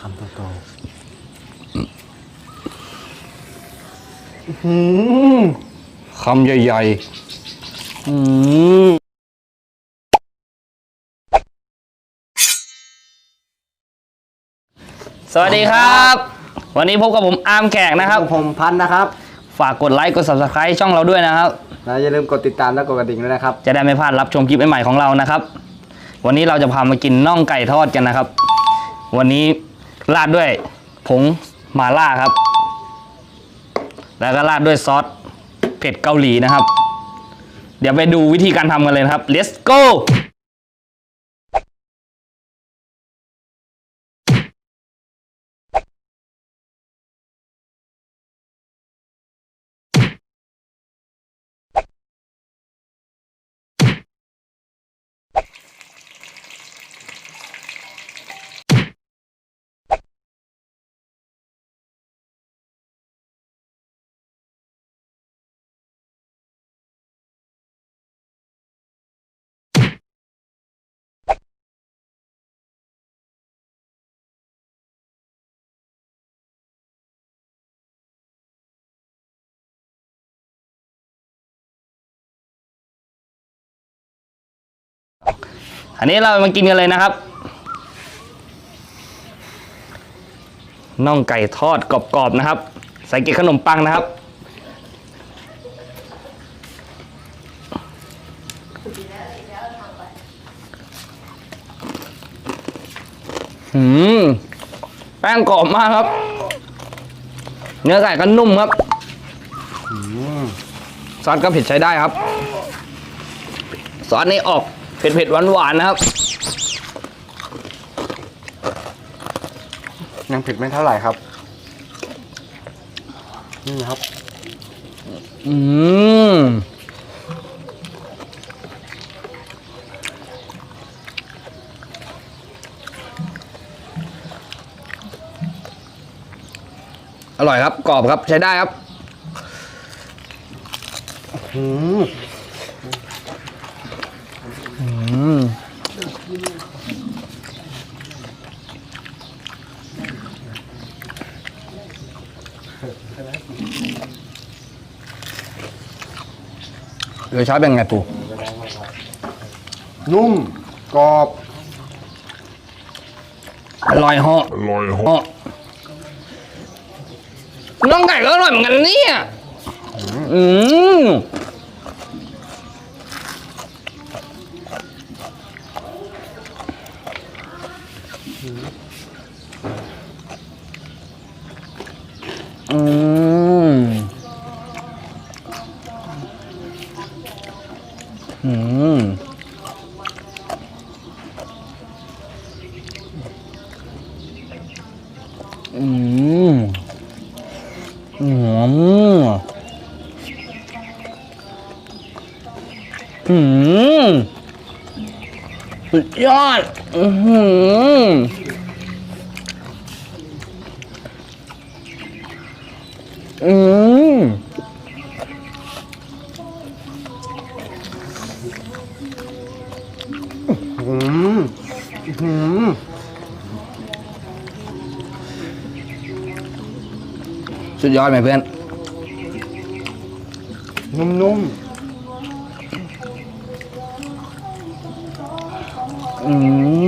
คำโตๆหืมคำใหญ่ๆ อืมสวัสดีครับ วันนี้พบกับผมอาร์มแขกนะครับ ผมพันธุ์นะครับ ฝากกดไลค์กด subscribe ช่องเราด้วยนะครับ และอย่าลืมกดติดตามและกดกระดิ่งด้วยนะครับ จะได้ไม่พลาดรับชมคลิปใหม่ๆของเรานะครับ วันนี้เราจะพามากินน่องไก่ทอดกันนะครับ วันนี้ ราดด้วยผงมาล่าครับ แล้วก็ราดด้วยซอสเผ็ดเกาหลีนะครับ เดี๋ยวไปดูวิธีการทำกันเลยครับ let's go อันนี้เรามากินกันเลยนะครับน่องไก่ทอดกรอบๆนะครับ ใส่เกล็ดขนมปังนะครับ หืม แป้งกรอบมากครับ เนื้อไก่ก็นุ่มครับซอสก็เผ็ดใช้ได้ครับ ซอสนี้ออก เผ็ดเผ็ดหวานหวานๆนะครับ ยังผิดไม่เท่าไหร่ครับ นี่ครับ อืมอร่อยครับ กรอบครับใช้ได้ครับหืมอื มเดี๋ยวช้อยเป็นไงปูนุ่มกรอบอร่อยเหาะอร่อยเหาะน้องไก่ก็อร่อยเหมือนกันนะเนี่ย อืม อืมอืมหอมอืมสุดยอด อือหืออืม สุดยอดไหมเพื่อน นุ่มอืม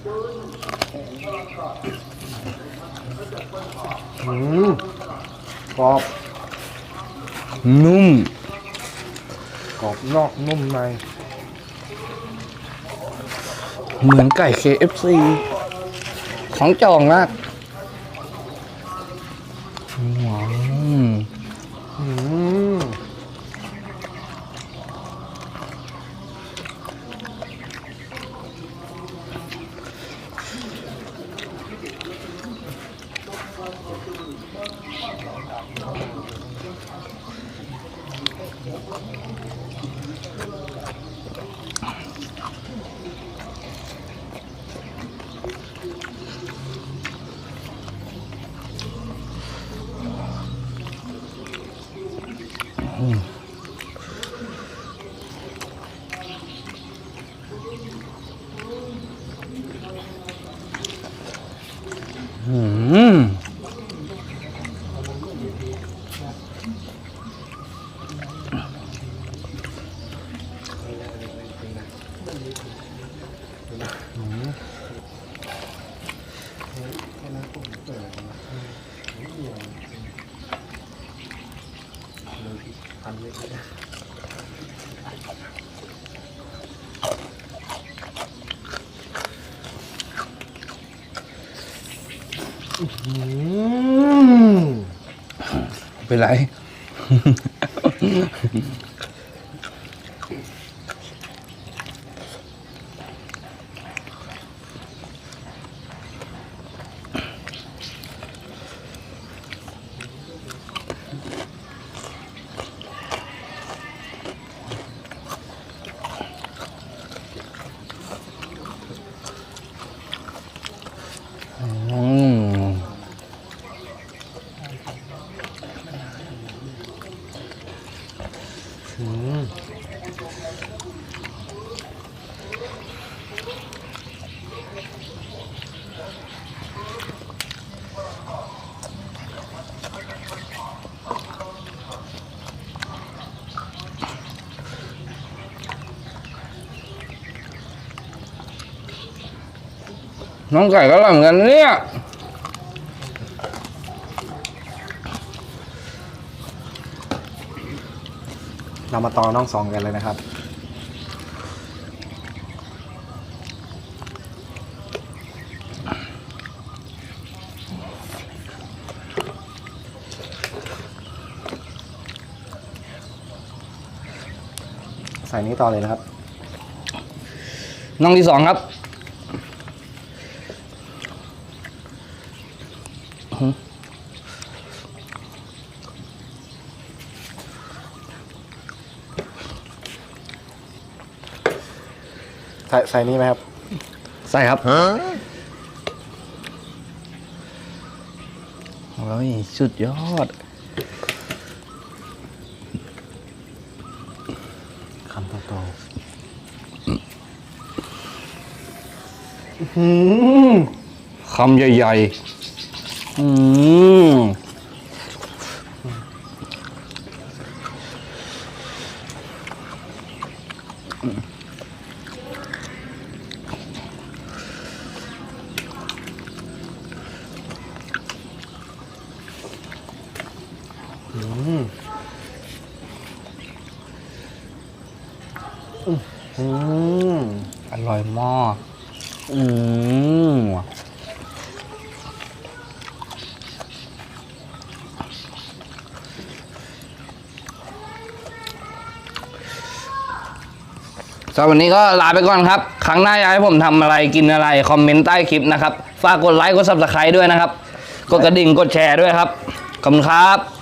หืมกรอบ นุ่ม กรอบนอกนุ่มใน เหมือนไก่ KFC ของจองมาก อืมอืม เป็นไร อืมน้องไก่ก็อร่อย เหมือามาต่อน้องสองกันเลยนะครับ ใส่นี้ต่อเลยนะครับ น้องที่สองครับ ใส่ใส่นี้ไหมครับ ใส่ครับโอ้ยสุดยอดคำโตๆอืมคำใหญ่ๆ อืม อืมอืมอร่อยมากอืมสำหรับวันนี้ก็ลาไปก่อนครับ ครั้งหน้าอยากให้ผมทำอะไรกินอะไร คอมเมนต์ใต้คลิปนะครับ ฝากกดไลค์ กด subscribe ด้วยนะครับ กดกระดิ่ง กดแชร์ด้วยครับ ขอบคุณครับ